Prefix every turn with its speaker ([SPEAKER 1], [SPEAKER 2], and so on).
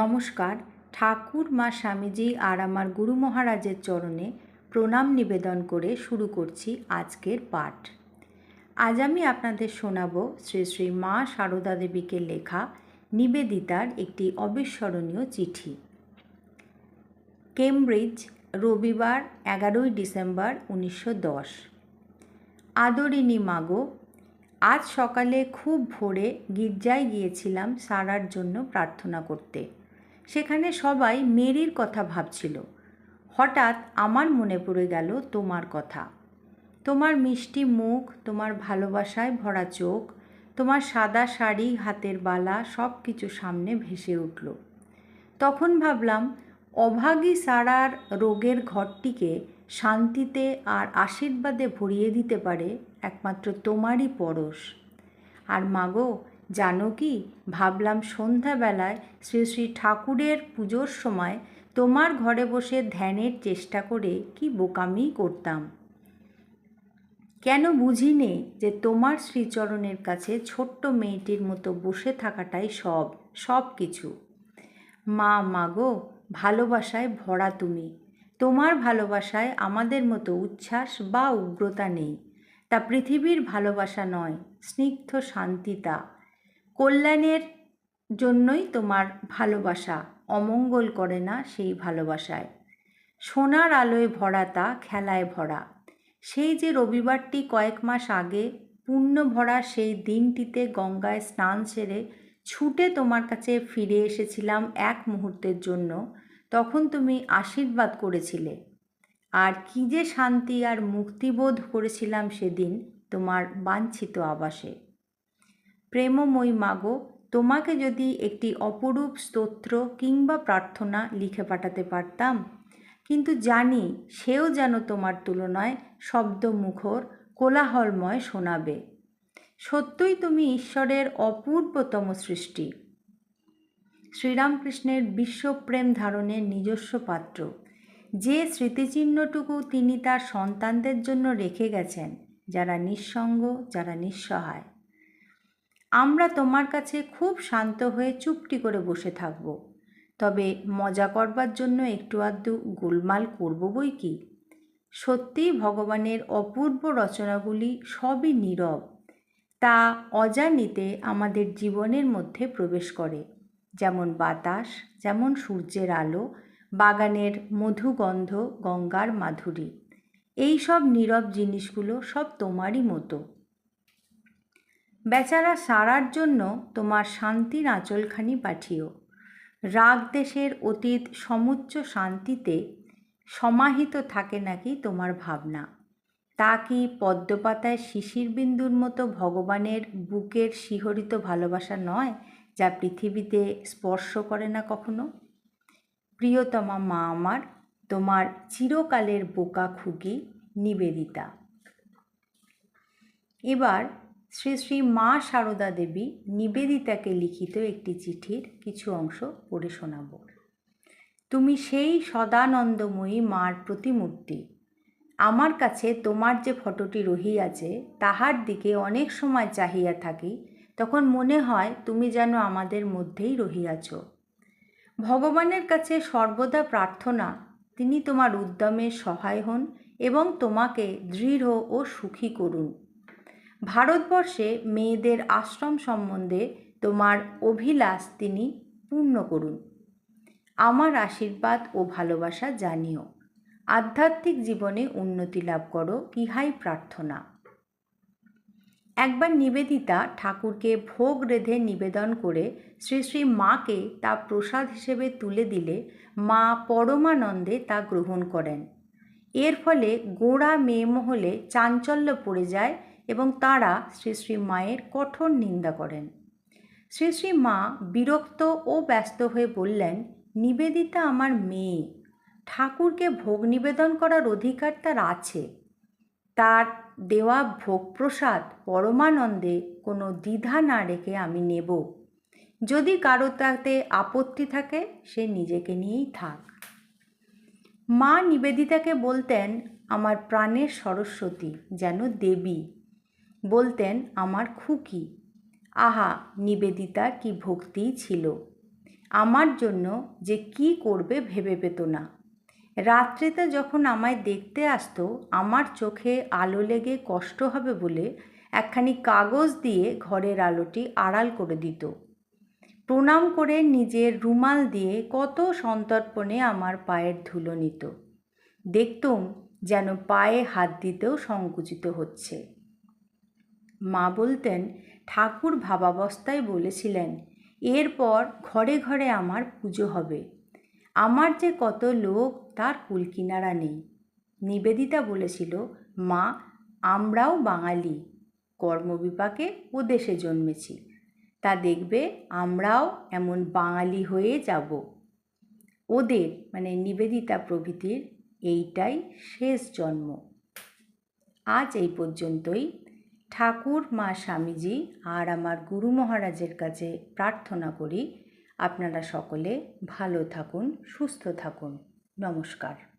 [SPEAKER 1] নমস্কার, ঠাকুর মা স্বামীজি আর আমার গুরু মহারাজের চরণে প্রণাম নিবেদন করে শুরু করছি আজকের পাঠ। আজ আমি আপনাদের শোনাব শ্রী শ্রী মা সারদা দেবীকে লেখা নিবেদিতার একটি অবিস্মরণীয় চিঠি। কেমব্রিজ, রবিবার, এগারোই ডিসেম্বর, উনিশশো দশ। আদরিনী মাগো আজ সকালে খুব ভোরে গির্জায় গিয়েছিলাম সারার জন্য প্রার্থনা করতে। সেখানে সবাই মেরির কথা ভাবছিল। হঠাৎ আমার মনে পড়ে গেল তোমার কথা। তোমার মিষ্টি মুখ, তোমার ভালোবাসায় ভরা চোখ, তোমার সাদা শাড়ি, হাতের বালা সব কিছু সামনে ভেসে উঠল। তখন ভাবলাম, অভাগী সারার রোগের ঘরটিকে শান্তিতে আর আশীর্বাদে ভরিয়ে দিতে পারে একমাত্র তোমারই পরশ। আর মাগো জানো কি? ভাবলাম সন্ধ্যাবেলায় শ্রী শ্রী ঠাকুরের পুজোর সময় তোমার ঘরে বসে ধ্যানের চেষ্টা করে কি বোকামি করতাম। কেন বুঝিনে যে তোমার শ্রীচরণের কাছে ছোট্ট মেয়েটির মতো বসে থাকাটাই সব সব কিছু। মা মাগো ভালোবাসায় ভরা তুমি। তোমার ভালোবাসায় আমাদের মতো উচ্ছ্বাস বা উগ্রতা নেই। তা পৃথিবীর ভালোবাসা নয়, স্নিগ্ধ শান্তিতা কল্যাণের জন্যই তোমার ভালোবাসা অমঙ্গল করে না সেই ভালোবাসায়। সোনার আলোয় ভরা তা খেলায় ভরা। সেই যে রবিবারটি কয়েক মাস আগে পুণ্য ভরা সেই দিনটিতে গঙ্গায় স্নান সেরে ছুটে তোমার কাছে ফিরে এসেছিলাম এক মুহূর্তের জন্য, তখন তুমি আশীর্বাদ করেছিলে। আর কী যে শান্তি আর মুক্তিবোধ করেছিলাম সেদিন তোমার বাঞ্ছিত আবাসে। প্রেমময়ী মাগো, তোমাকে যদি একটি অপরূপ স্তোত্র কিংবা প্রার্থনা লিখে পাঠাতে পারতাম। কিন্তু জানি সেও যেন তোমার তুলনায় শব্দমুখর, কোলাহলময় শোনাবে। সত্যই তুমি ঈশ্বরের অপূর্বতম সৃষ্টি। শ্রীরামকৃষ্ণের বিশ্বপ্রেম ধারণের নিজস্ব পাত্র। যে স্মৃতিচিহ্নটুকু তিনি তার সন্তানদের জন্য রেখে গেছেন, যারা নিঃসঙ্গ, যারা নিঃসহায়। আমরা তোমার কাছে খুব শান্ত হয়ে চুপটি করে বসে থাকব। তবে মজা করবার জন্য একটু আধটু গোলমাল করব বই কি? সত্যিই ভগবানের অপূর্ব রচনাগুলি সবই নীরব। তা অজানিতে আমাদের জীবনের মধ্যে প্রবেশ করে। যেমন বাতাস, যেমন সূর্যের আলো, বাগানের মধুগন্ধ, গঙ্গার মাধুরী। এই সব নীরব জিনিসগুলো সব তোমারই মতো। বেচারা সারার জন্য তোমার শান্তির আঁচলখানি পাঠিও। রাগ দেশের অতীত সমুচ্চ শান্তিতে সমাহিত থাকে নাকি তোমার ভাবনা। তা কি পদ্মপাতায় শিশির বিন্দুর মতো ভগবানের বুকের শিহরিত ভালোবাসা নয়, যা পৃথিবীতে স্পর্শ করে না কখনো? প্রিয়তমা মা আমার, তোমার চিরকালের বোকা খুকি নিবেদিতা। এবার শ্রী শ্রী মা সারদা দেবী নিবেদিতাকে লিখিত একটি চিঠির কিছু অংশ পড়ে শোনাব। তুমি সেই সদানন্দময়ী মার প্রতিমূর্তি। আমার কাছে তোমার যে ফটোটি রহিয়াছে, তাহার দিকে অনেক সময় চাহিয়া থাকি, তখন মনে হয় তুমি যেন আমাদের মধ্যেই রহিয়াছ। ভগবানের কাছে সর্বদা প্রার্থনা, তিনি তোমার উদ্যমে সহায় হন এবং তোমাকে দৃঢ় ও সুখী করুন। ভারতবর্ষে মেয়েদের আশ্রম সম্বন্ধে তোমার অভিলাষ তিনি পূর্ণ করুন। আমার আশীর্বাদ ও ভালোবাসা জানিও। আধ্যাত্মিক জীবনে উন্নতি লাভ করো, ইহাই প্রার্থনা। একবার নিবেদিতা ঠাকুরকে ভোগ রেধে নিবেদন করে শ্রী শ্রী মাকে তা প্রসাদ হিসেবে তুলে দিলে মা পরমানন্দে তা গ্রহণ করেন। এর ফলে গোড়া মেয়েমহলে চাঞ্চল্য পড়ে যায় এবং তারা শ্রী মায়ের কঠোর নিন্দা করেন। শ্রী শ্রী মা বিরক্ত ও ব্যস্ত হয়ে বললেন, নিবেদিতা আমার মেয়ে। ঠাকুরকে ভোগ নিবেদন করার অধিকার তার আছে। তার দেওয়া ভোগ প্রসাদ পরমানন্দে কোনো দ্বিধা না রেখে আমি নেব। যদি কারও তাতে আপত্তি থাকে, সে নিজেকে নিয়েই থাক। মা নিবেদিতাকে বলতেন, আমার প্রাণের সরস্বতী, যেন দেবী। বলতেন আমার খুকি। আহা নিবেদিতার কি ভক্তি ছিল। আমার জন্য যে কি করবে ভেবে পেত না। রাত্রিতে যখন আমায় দেখতে আসতো, আমার চোখে আলো লেগে কষ্ট হবে বলে একখানি কাগজ দিয়ে ঘরের আলোটি আড়াল করে দিত। প্রণাম করে নিজের রুমাল দিয়ে কত সন্তর্পণে আমার পায়ের ধুলো নিত। দেখতুম যেন পায়ে হাত দিতেও সংকুচিত হচ্ছে। মা বলতেন, ঠাকুর ভাবাবস্থায় বলেছিলেন, এরপর ঘরে ঘরে আমার পুজো হবে। আমার যে কত লোক, তার কুলকিনারা নেই। নিবেদিতা বলেছিল, মা, আমরাও বাঙালি, কর্মবিপাকে ও দেশে জন্মেছি। তা দেখবে, আমরাও এমন বাঙালি হয়ে যাব। ওদের মানে নিবেদিতা প্রভৃতির, এইটাই শেষ জন্ম। আজ এই পর্যন্তই। ঠাকুর, মা, স্বামীজি আর আমার গুরু মহারাজের কাছে প্রার্থনা করি, আপনারা সকলে ভালো থাকুন, সুস্থ থাকুন। নমস্কার।